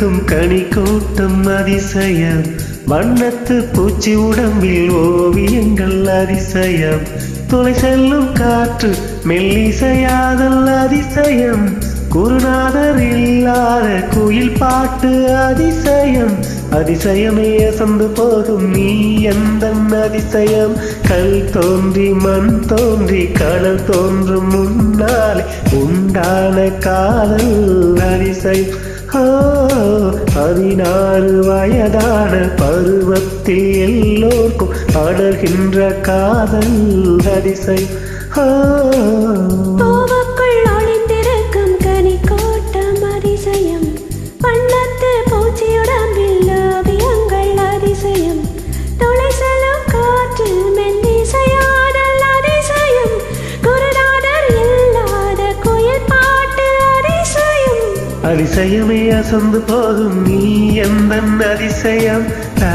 இருக்கும் கனி கூட்டம் அதிசயம். வண்ணத்து பூச்சி உடம்பில் ஓவியங்கள் அதிசயம். துளை செல்லும் காற்று மெல்லிசையாதல் அதிசயம். குருநாதர் இல்லாத குயில் பாட்டு அதிசயம். அதிசயமே அசந்து போகும் நீ எந்த அதிசயம்? கல் தோன்றி மண் தோன்றி கடல் தோன்றும் முன்னாலே உண்டான காதல் அதிசயம். பதினாறு வயதான பருவத்தில் எல்லோருக்கும் அடர்கின்ற காதல் அதிசயம். ஆ அதிசயமே அசந்து போகும் நீ எந்த அதிசயம்? ஆ,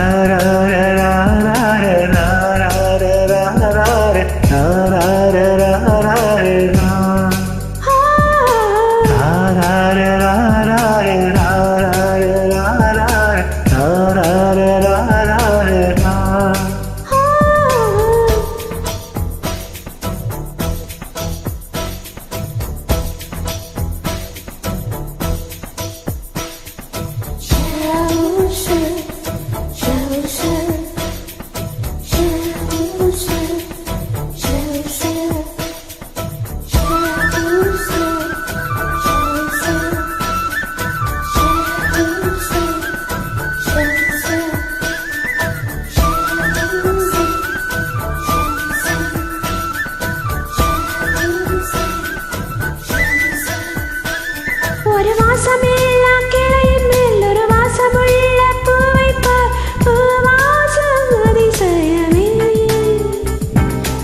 ஒரு வாசமெல்லாம் கிளையின் மேல் ஒரு வாசமுள்ள பூவை பார் பூவாசம் அதிசயமே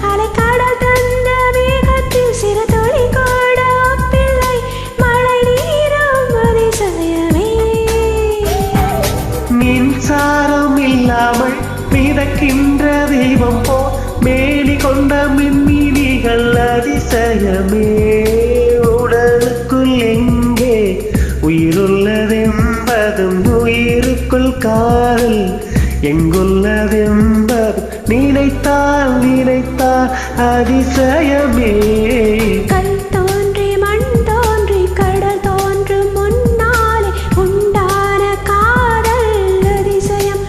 அலைக்கடல் தந்த மேகத்தில் சிறு துளி கூட பிள்ளை மழை நீரும் அதிசயமே மின்சாரம் இல்லாமல் மிதக்கின்ற தெய்வம் போ மேலி கொண்ட மின்மினிகள் அதிசயமே எங்குள்ளதென்பதும் நினைத்தால் நினைத்தால் அதிசயமே. கல் தோன்றி மண் தோன்றி கடல் தோன்றும் முன்னாலே உண்டான காதல் அதிசயம்.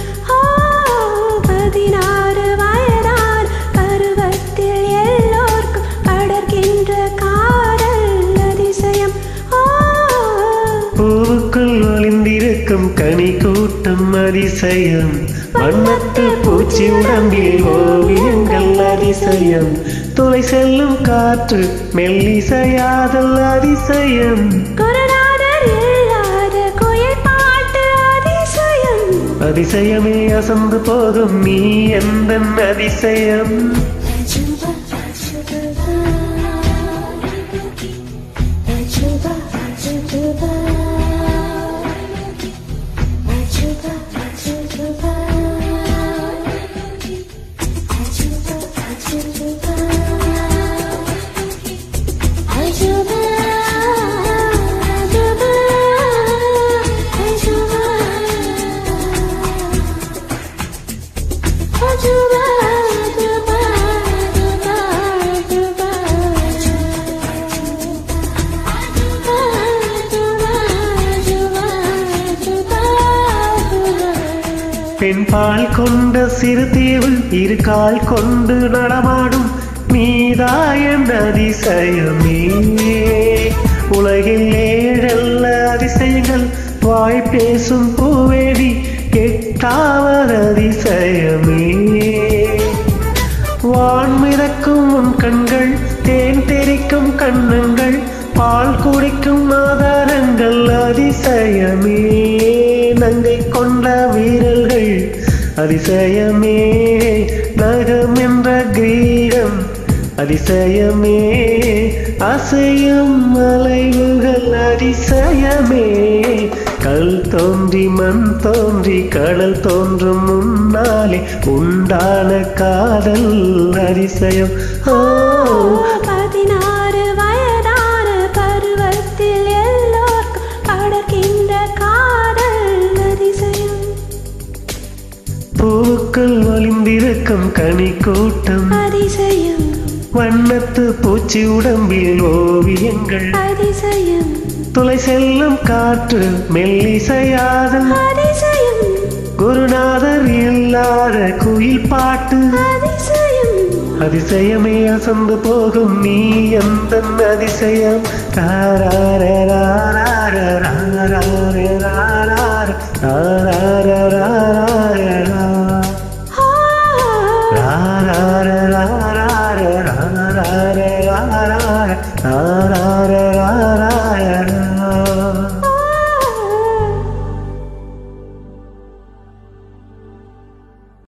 பதினாறு வயதான பருவத்தில் எல்லோர்க்கும் படர்கின்ற காதல் அதிசயம். பூவுக்குள் ஒளிந்திருக்கும் கனி கூட்டம் அதிசயம். வண்ணத்து பூச்சி உடம்பில் ஓவியங்கள் அதிசயம். துளை செல்லும் காற்று மெல்லிசையாதல் அதிசயம். அதிசயமே. அசந்து போகும் நீ எந்த அதிசயம். பெண் பால் கொண்ட சிறு தீவு இரு கால் கொண்டு நடமாடும் நீதாயன் அதிசயமே. உலகில் ஏழல்ல அதிசயங்கள் வாய் பேசும் பூவேடி கெட்டாவது அதிசயமே. வான் மிதக்கும் உன் கண்கள் தேன் தெரிக்கும் கண்ணங்கள் பால் குடிக்கும் ஆதாரங்கள் அதிசயமே. வீரர்கள். அதிசயமே நகம் என்ற கிரீடம். அதிசயமே அசையும் அலைவுகள் அதிசயமே. கல் தோன்றி மண் தோன்றி கடல் தோன்றும் முன்னாலே உண்டான காதல் அதிசயம். ஆ பறக்கும் கனி கூட்டம் அதிசயம். வண்ணத்து பூச்சி உடம்பில் ஓவியங்கள். அதிசயம். துளை செல்லும் காற்று மெல்லிசையாது அதிசயம். குருநாதர் இல்லாத குயில் பாட்டு. அதிசயம். அசந்து போகும் நீ எந்த அதிசயம்? ராராரராரா,